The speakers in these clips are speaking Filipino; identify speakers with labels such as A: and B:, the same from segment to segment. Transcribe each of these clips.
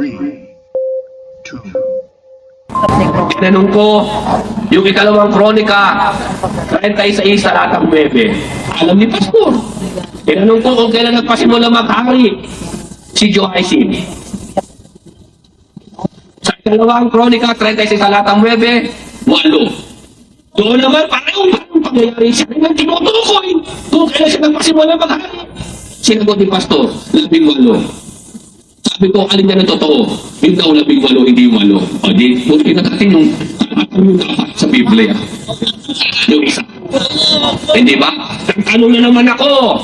A: Three, two,
B: Tinanong ko, yung ikalawang kronika, 36 sa latang 9. Alam ni Pastor. Tinanong ko kung kailan nagpasimula maghari si Joachim. Sa ikalawang kronika, 36 sa latang 9, 8. Doon naman, pareho parang pangyayari siya rin ang tinutukoy kung kailan siya nagpasimula maghari. Sinagot ni Pastor, labing walo. Sabi ko, alin na ng totoo? Yung daw labing walo, hindi yung walo. O di, buti na natin yung sa Biblia. Yung isa. Hindi ba? Nagtanong na naman ako.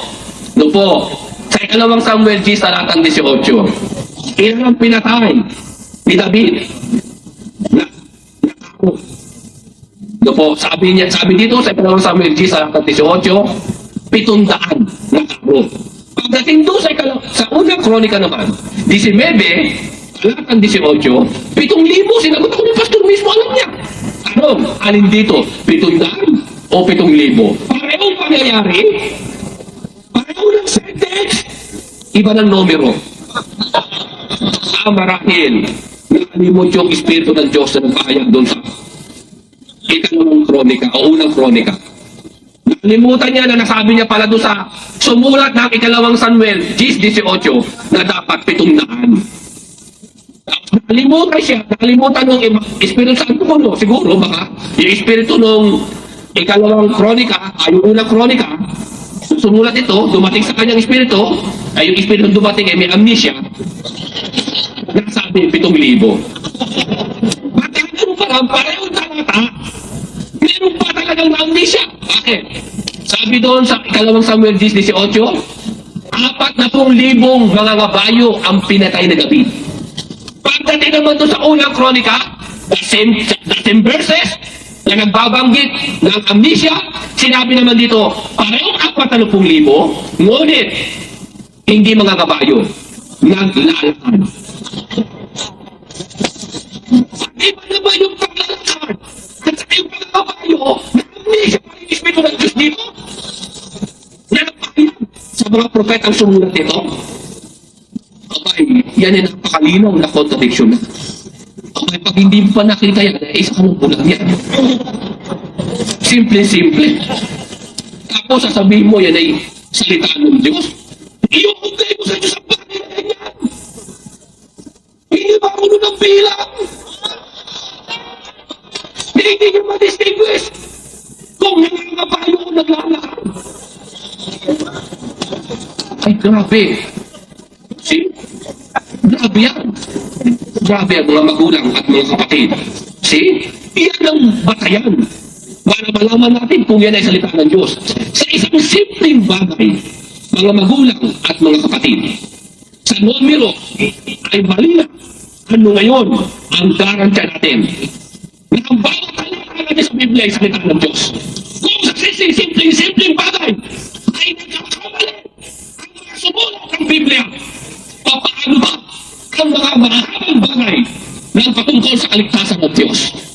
B: No po, sa ikalawang Samuel G, talatang 18. Ilan ang pinatay ni David? Na, na No po, sabi niya, sabi dito sa ikalawang Samuel G, talatang 18, pitong daan na karo. Pagdating doon sa, ikalaw, sa unang kronika naman, 19, talatang 18, pitong libo, sinagot ako ni Pastor mismo, alam niya. Ano, alin dito, pitong daan o pitong libo? Parehong pangyayari, pareho ng sentence, iba ng numero. Ah, marahil, nakalimot yung Espiritu ng Diyos na nagpahayag doon sa ikalawang kronika o unang kronika. Nakalimutan niya na nasabi niya pala doon sa sumulat ng ikalawang Samuel, Gis 18, na dapat pitong daan. Nakalimutan siya, nakalimutan nung Ima- Espiritu Santo mo, no? siguro baka, yung Espiritu nung ikalawang kronika, ay yung unang kronika, sumulat ito, dumating sa kanyang Espiritu, ay yung Espiritu dumating ay may amnesia, nasabi pitong libo. Bakit ano pa lang, parehong talata, meron pa talagang amnesia. Bakit? Sabi doon sa ikalawang Samuel 10, 18, apat na pong libong mga kabayo ang pinatay na gabi. Pagdating naman doon sa unang kronika, the same, the same verses, na nagbabanggit ng amnesia, sinabi naman dito, parehong apat na pong libo, ngunit, hindi mga kabayo, naglalakad. Iba naman yung pagkabayo, na amnesia pa rin yung Espiritu ng Diyos dito. Na nagpahayag sa mga propetang sumulat nito. Abay, yan yung napakalinaw na contradiction. Abay, pag hindi pa nakita yan, eh, isa ka ng bulag yan. Simple-simple. Tapos sasabihin mo yan ay salita ng Diyos. Iyong ugay mo sa Diyos ang bagay na yan. Hindi ako ng bilang? Hindi niyo ma-distinguish kung nangangabayo o naglalakad. Ay, grabe. See? Grabe yan. Grabe ang mga magulang at mga kapatid. See? Iyan ang batayan para malaman natin kung yan ay salita ng Diyos. Sa isang simpleng bagay, mga magulang at mga kapatid, sa numero ay mali na ano ngayon ang garantiya natin natin sa Biblia ay salita ng Diyos. Kung sa simpleng-simpleng bagay ay nagkakamali ang mga sumulat ng Biblia, papaano ba ang mga mahahabang bagay na patungkol sa kaligtasan ng Diyos?